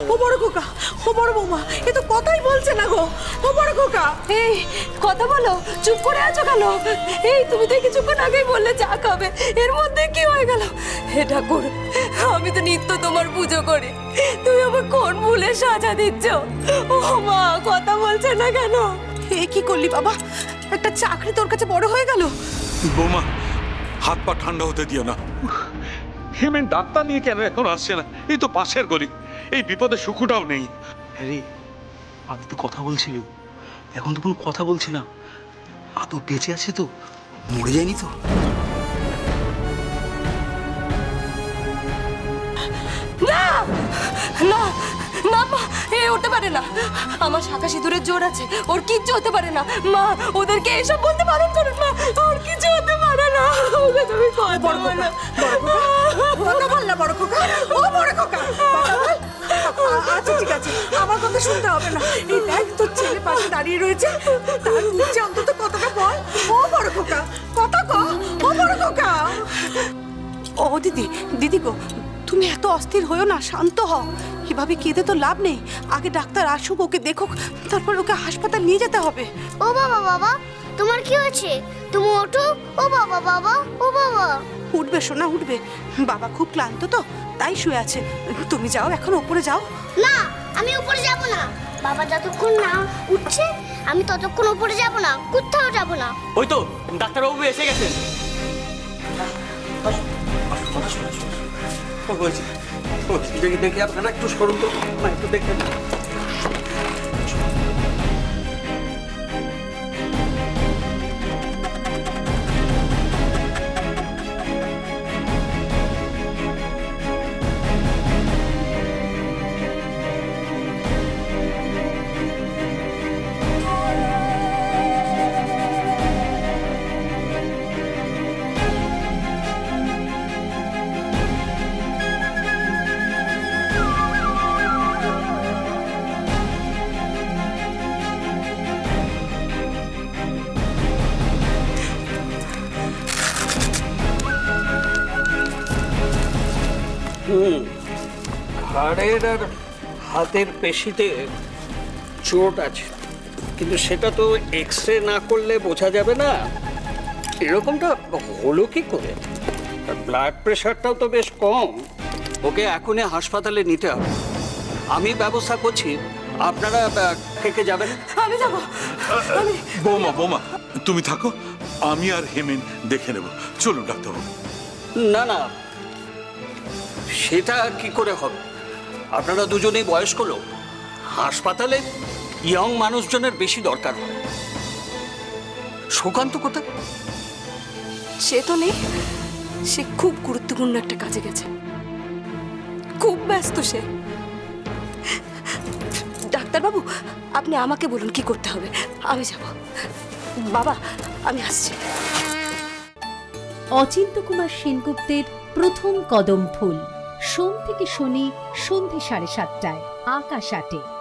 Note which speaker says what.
Speaker 1: ও বড় খোকা ও বড় বৌমা এ তো কথাই বলছে না গো। ও বড় খোকা।
Speaker 2: এই কথা বলো চুপ করে আছো কেন? এই তুমি তো কিছুক্ষণ আগেই বললে চা খাবে। এর মধ্যে কি হয়ে গেল? হে ঠাকুর আমি তো নিত্য তোমার পুজো করি। তুমি আমার কোন ভুলে সাজা দিচ্ছ? ও মা কথা বলছে না কেন?
Speaker 1: এ কি করলি বাবা? একটা চাকরি তোর কাছে বড় হয়ে গেল।
Speaker 3: বৌমা হাত পা ঠান্ডা হতে দিও না। হেমেন ডাক্তার নিয়ে কেন এখন আসছে না? এই তো পাশের গলি। এই বিপদে সুখটাও নেই।
Speaker 4: হ্যারি আদৌ তো কথা বলছিল এখন তো কোনো কথা বলছি না। আদৌ বেঁচে আছে তো মরে যায়নি তো।
Speaker 2: না! না না মা এ উঠতে পারে না। আমার শাখা সিঁদুরের জোর আছে ওর কিচ্ছু হতে পারে না। মা ওদেরকে এসব বলতে বারণ করুন মা ওর কিছু হতে পারে না। ওকে তুমি কথা
Speaker 1: বড়
Speaker 2: বলো
Speaker 1: খোকা কথা বল না বড় খোকা ও বড় খোকা। কথা বল আ- আচ্ছা ঠিক আছে। আমার কথা শুনতে হবে না। এই দেখ, তোর ছেলে পাশে দাঁড়িয়ে রয়েছে। তার নিচে অন্তত কথাটা বল ও বড় খোকা। কথা ক ও বড় খোকা। ও দিদি দিদি গো, তুমি এত অস্থির হয়েও না, শান্ত হও। এভাবে কেঁদে তো লাভ নেই। আগে ডাক্তার আসুক, ওকে দেখুক, তারপর ওকে হাসপাতাল নিয়ে যেতে হবে।
Speaker 5: ও বাবা বাবা, তোমার কি হয়েছে? তুমি ওঠো। ও বাবা বাবা, ও বাবা।
Speaker 1: উঠবে সোনা উঠবে। বাবা খুব ক্লান্ত তো তাই শুয়ে আছে। তুমি যাও এখন ওপরে যাও।
Speaker 5: না আমি উপরে যাব না। বাবা যতক্ষণ না উঠছে আমি ততক্ষণ উপরে যাব না কোথাও যাব না।
Speaker 4: ওই তো ডাক্তারবাবু এসে গেছেন দেখি দেখি আপনারা একটু সরুন তো। না একটু দেখে হুম ঘাড়ের আর হাতের পেশিতে চোট আছে। কিন্তু সেটা তো এক্স রে না করলে বোঝা যাবে না। এরকমটা হলো কি করে? ব্লাড প্রেশারটাও তো বেশ কম। ওকে এখনই হাসপাতালে নিতে হবে। আমি ব্যবস্থা করছি। আপনারা থেকে যাবেন?
Speaker 2: আমি যাব। আমি
Speaker 3: বৌমা বৌমা তুমি থাকো। আমি আর হেমেন দেখে নেব। চলুন ডাক্তারবাবু।
Speaker 4: না না। সেটা কি করে হবে? আপনারা দুজনেই বয়স্ক লোক। হাসপাতালে ইয়ং মানুষজনের বেশি দরকার হয়। সুকান্ত কোথায়?
Speaker 2: সে তো নেই। সে খুব গুরুত্বপূর্ণ একটা কাজে গেছে। খুব ব্যস্ত সে। ডাক্তারবাবু আপনি আমাকে বলুন কি করতে হবে। আমি যাব। বাবা আমি আসছি।
Speaker 6: অচিন্ত কুমার সেনগুপ্তের প্রথম কদম ফুল। সোম থেকে শনি সন্ধে সাড়ে সাতটায় আকাশ আটে।